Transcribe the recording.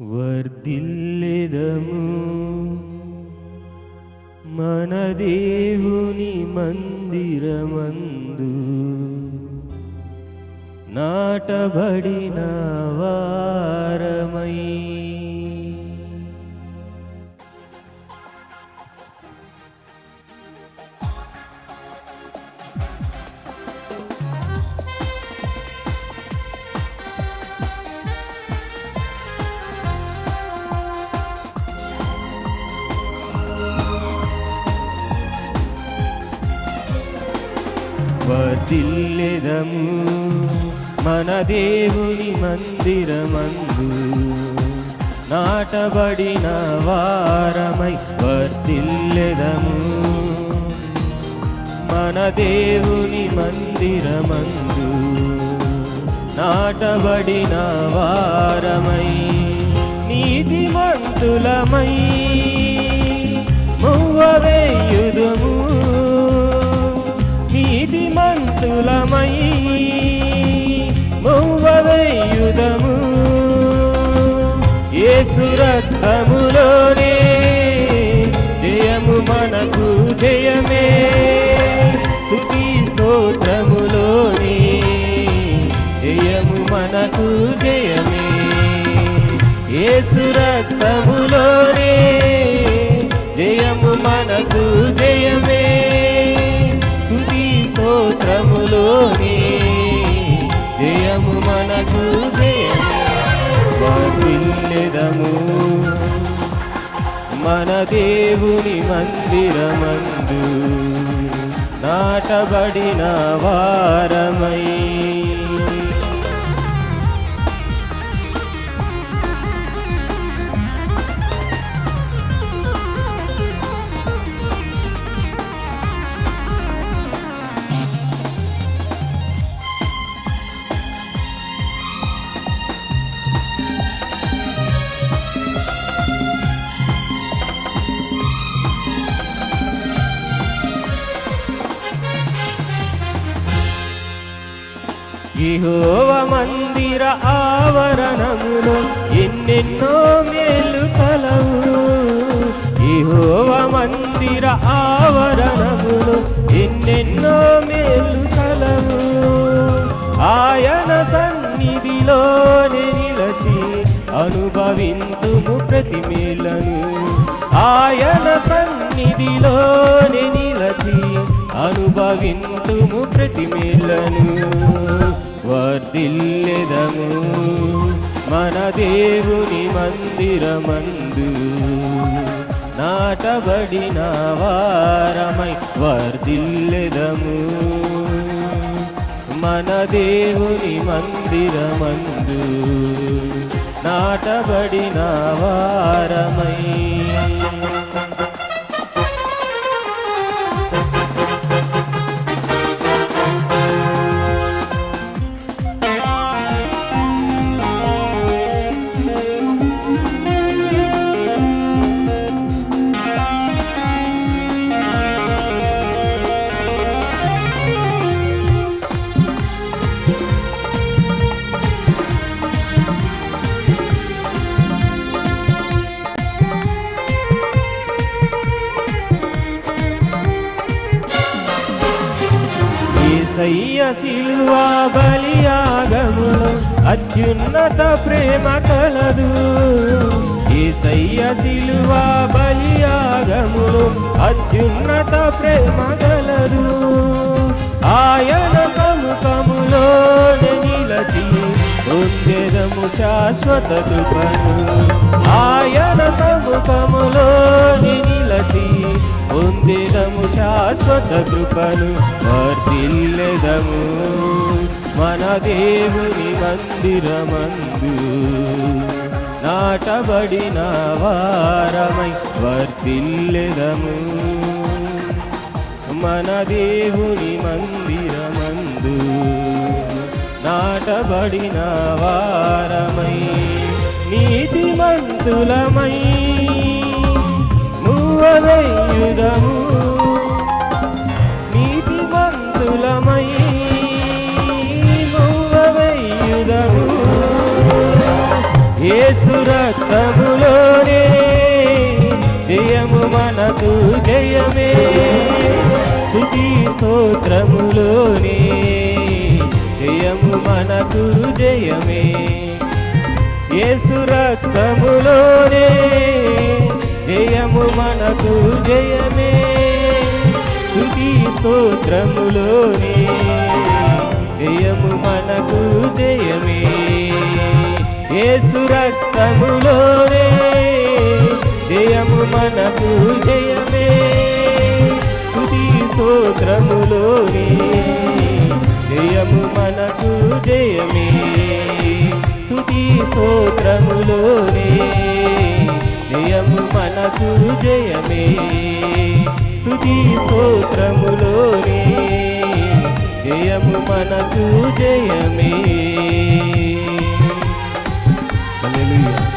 వర్ధిల్లెదము. మన దేవుని మందిరమందు నాటబడిన వారమై వర్ధిల్లెదము మన దేవుని మందిరమందు నాటబడిన వారమై వర్ధిల్లెదము మన దేవుని మందిరమందు నాటబడిన వారమై నీతిమంతులమై మువ్వవేయుదుము నీతిమంతులమై మువ్వవేయుదము యేసు రక్తములోనే జయము మనకు జయమే. స్తుతి స్తోత్రములోనే జయము మనకు జయమే. యేసు వర్ధిల్లెదము మన దేవుని మందిరమందు నాటబడిన వారమై యెహోవ మందిర ఆవరణములో ఎన్నెన్నో మేలు కలవు యెహోవ మందిర ఆవరణములో ఎన్నెన్నో మేలు కలవు ఆయన సన్నిధిలోనే నిలచి అనుభవింతుము ప్రతి మేలను ఆయన సన్నిధిలోనే నిలచి అనుభవింతుము ప్రతి మేలను వర్ధిల్లెదము మన దేవుని మందిరమందు నాటబడిన వారమై వర్ధిల్లెదము. మన దేవుని మందిరమందు నాటబడిన వారమై ఏసయ్య సిలువా బలియాగములో అత్యున్నత ప్రేమ కలదు. ఏసయ్య సిలువా బలియాగములో అత్యున్నత ప్రేమ కలదు. ఆయన సముఖములో నిలచి పొందెదము శాశ్వత కృపను. ఆయన సముఖములో నిలచి పొందెదము శాశ్వత కృపను వర్తిల్లెదము మన దేవుని మందిరమందు నాటబడిన వారమై వర్తిల్లెదము మన దేవుని మందిరమందు నాటబడిన వారమై నీతిమంతులమై మూవదయుదము సురక్తములోనే జయము మనకు జయమే. స్థుతి స్తోత్రములోనే జయము మనకు జయమే. యేసు రక్తములోనే జయము మనకు జయమే. స్థుతి స్తోత్రములోనే జయము మనకు రక్తములోనే జయము మనకు జయమే. స్తుతి స్తోత్రములోనే జయము మనకు జయమే. స్తుతి స్తోత్రములోనే జయము మనకు జయమే. స్తుతి స్తోత్రములోనే జయము మనకు జయమే. Hallelujah.